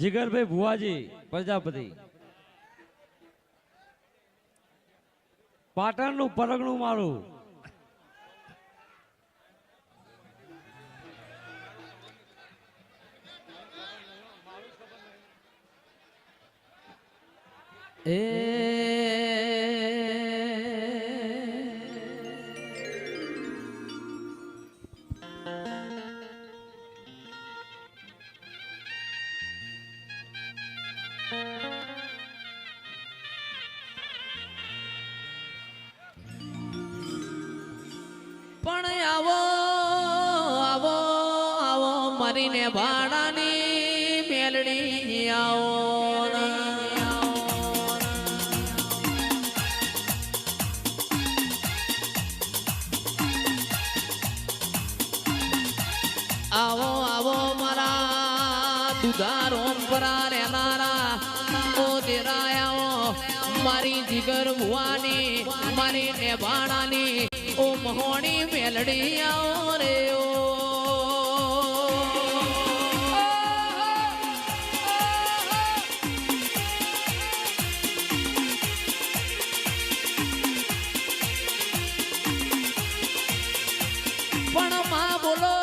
જીગરભાઈ ભુવાજી પ્રજાપતિ. પાટણનું પરગણું મારું. પણ મરીને ભાડાની મેલડી આવો. આવો આવો મારા દુધારો પરા રહેનારા ઓ દેરાયાઓ, મારી જીગર ભુવાની મારી નેભાણાની ઓ મહોણી મેલડી આવો રે, ઓ પણ માં બોલો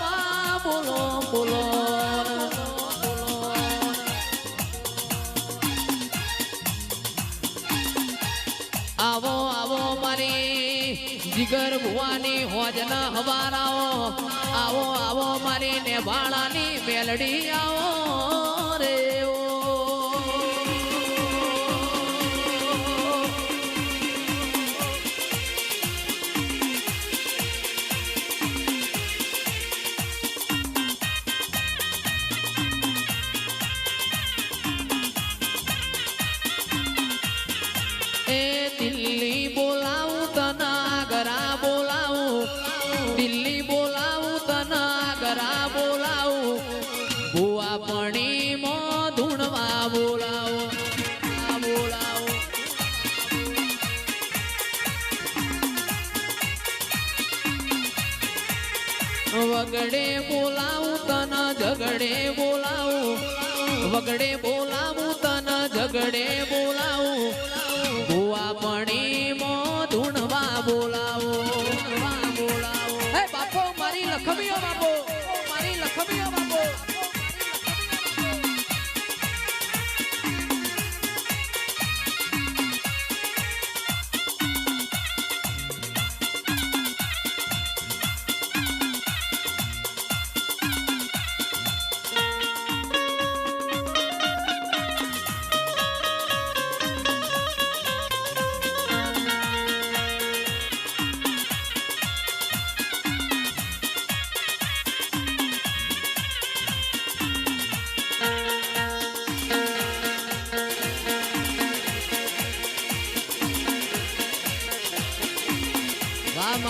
માં બોલો બોલો. આવો આવો મારી જીગર ભુવાની હોજના હવારાઓ આવો આવો મારી નેભાણાની મેલડી આવો. વગડે બોલાવું તન ઝગડે બોલાવું. વગડે બોલાવું તન ઝગડે બોલાવું. ભુવા પણી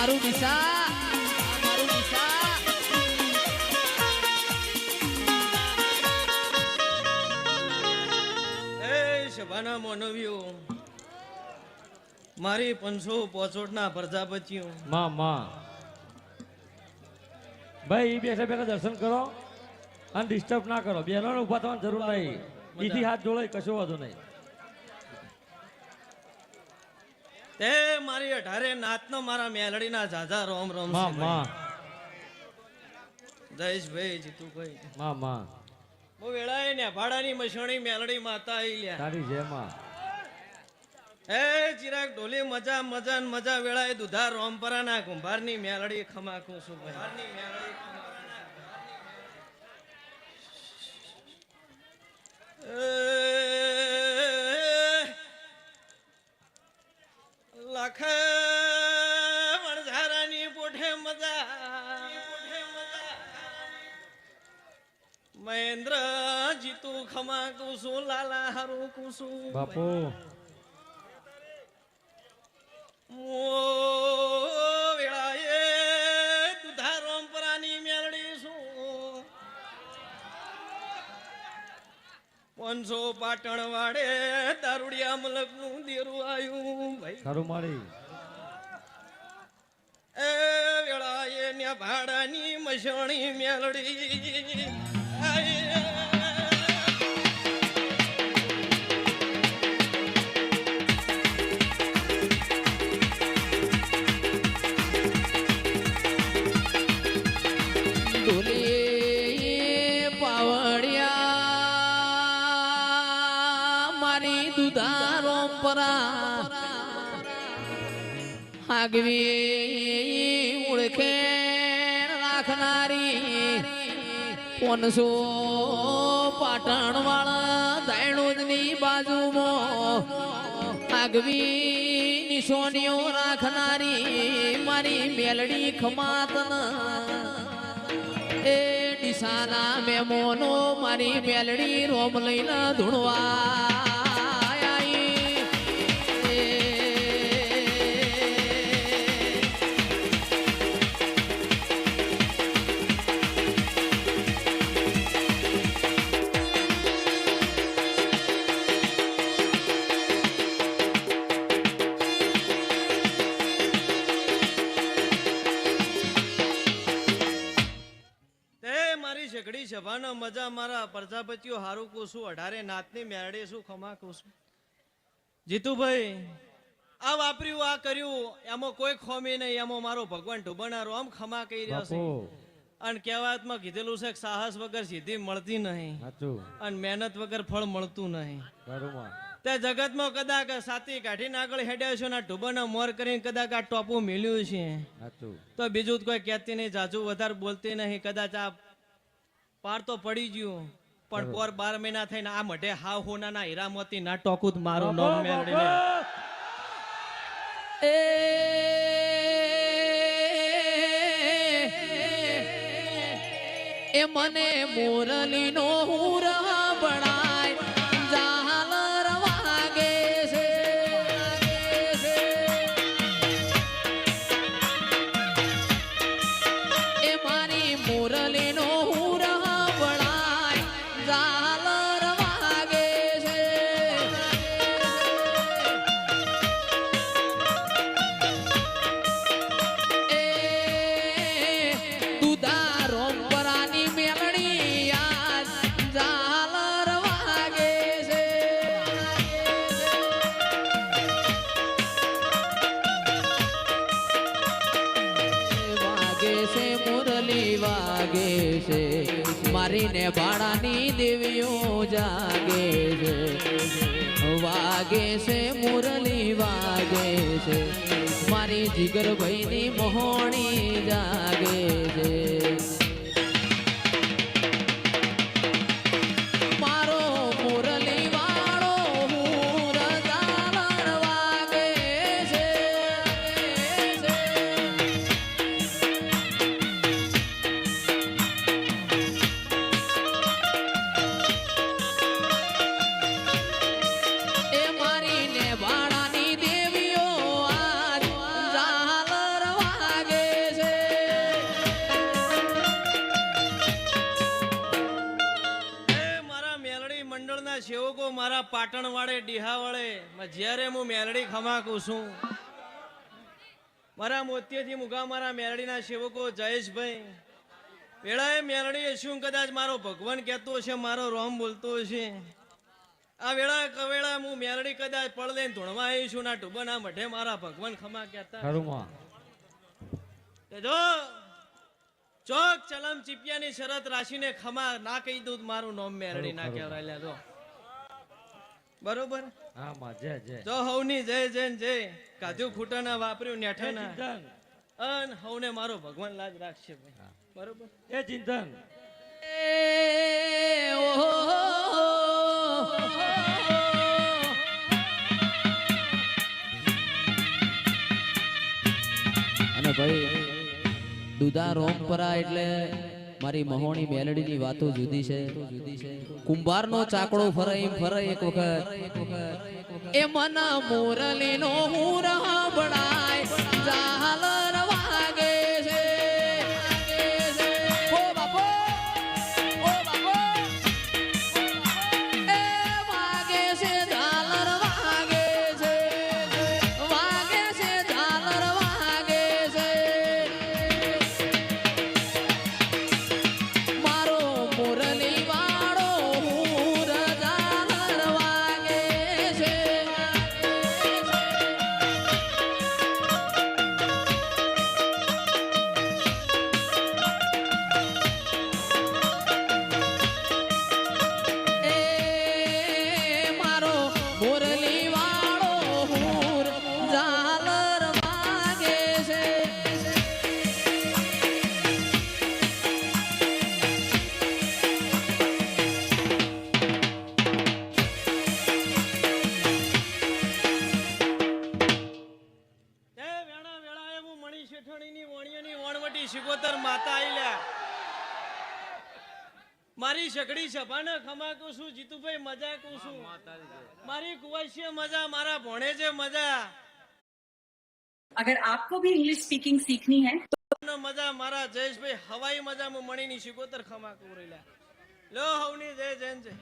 મારું દિશા મારું દિશા એ સભાના માનવીઓ મારી પંચો પોચોટના પ્રજાપતિઓ. માં માં. ભાઈ બેઠા બેઠા દર્શન કરો અને ડિસ્ટર્બ ના કરો. બેનો ઊભા થવાની જરૂર નહીં. બીજી હાથ જોડાય કશો વાંધો નહીં. તે મારી અઢારે નાતનો મારા મેલડીના ઝાઝા રોમ રોમમાં માં. ભાઈ. જયેશભાઈ જીતુભાઈ માં માં. બહુ વેળાએ ને ભાડાની મસણી મેલડી માતા આવી લ્યા. તારી જય માં. એ ચિરાગ ઢોલી મજા મજા ને મજા વેળાએ દુધાર રોમપરાના કુંભારની મેલડી ખમાકું છું ભાઈ. એ लाख वणझारानी पुढे मजा. महेंद्र जितू खमा कुसू लाला हरू कुसू. बापू. मो પાંચસો પાટણ વાડે દારૂડિયા મલકનું દેરું આવ્યું ભાઈ. ખરું મારી એ વેળા આયે ને ભાડાની મસણી મેલડી. આગવી ઓળખે રાખનારી પોનસો પાટણ વાળા દાયણોદની બાજુમાં આગવી નિશોનીઓ રાખનારી મારી મેલડી ખમાતન. એ ડીસાના મેમોનો મારી મેલડી રોમ લઈને ધૂણવા. મારી શેકડી સભાનો મજા મારા પ્રજાપતિઓ હારું કુસું અઢારે નાતની મેરડે શું ખમા કુસું? જીતુભાઈ આ વાપર્યું આ કર્યું એમાં કોઈ ખોમી નહીં એમાં મારો ભગવાન ઢુબણારો આમ ખમા કહી રહ્યો છે. અને કહેવાતમાં કીધેલું છે સાહસ વગર સિદ્ધિ મળતી નહીં. અને મહેનત વગર ફળ મળતું નહીં. તે જગતમાં કદાચ સાતી કાઢીને આગળ હેડ્યા છો ને ઢુબાના મોર કરીને કદાચ આ ટોપું મેલ્યું છે. તો બીજું કોઈ કહેતી નહીં જાજુ વધારે બોલતી નહીં કદાચ આ પાર તો પડી ગયું. પણ પોર બાર મહિના થઈને આ મઢે હાવ હોનાના હીરામતી ના ટોકું જ મારું નામ મેળવીને. એ મને મોરલીનો હુર બણાય વાગે છે મારીને બાળાની દેવીઓ જાગે છે વાગે છે મુરલી વાગે છે મારી જીગર ભાઈની મોહણી જાગે છે મારા પાટણ વાળે ડીહા વાળે જ્યારે હું મેલડી ખમાકું છું મારા મોતીએથી મુગા મારા મેલડીના સેવકો જયેશભાઈ વેળાએ મેલડી શું કદાચ મારો ભગવાન કહેતો હશે મારો રોમ બોલતો હશે. આ વેળા કવેળા હું મેલડી કદાચ પડ લઈને ધૂણવા આવી છું ના ટુબના મઢે મારા ભગવાન ખમા કહેતા. જો ચોક ચલમ ચીપિયાની શરત રાશીને ખમા ના કહી દઉં મારું નોમ મેરડી ના. કહેવાય જો. બરોબર? હા જય જય. જો હવની જય જય ને જય. કાજુ ખૂટાના વાપર્યું નેઠાના અન હવને મારો ભગવાન લાજ રાખશે ભાઈ. બરોબર? એ ચિંતન એ ઓહો અને ભાઈ દુધા રોમપરા એટલે મારી મહોણી મેલડીની વાતો જુદી છે. કુંભારનો ચાકડો ફરે એમ ફરે એક વખત. એ મન મોરલીનો હું બણાય ઝાલર મારી સગડી સભાને ખમાકું છું જીતુભાઈ મજા કું છું. મારી કુવાસીએ મજા મારા ભોણે છે મજા. અગર આપકો ભી ઇંગ્લિશ સ્પીકિંગ સીખની હે તો મજા મારા જયેશભાઈ હવાઈ મજામાં મણીની શિકોતર ખમાકું રહેલા લો હવની જય જૈન જય.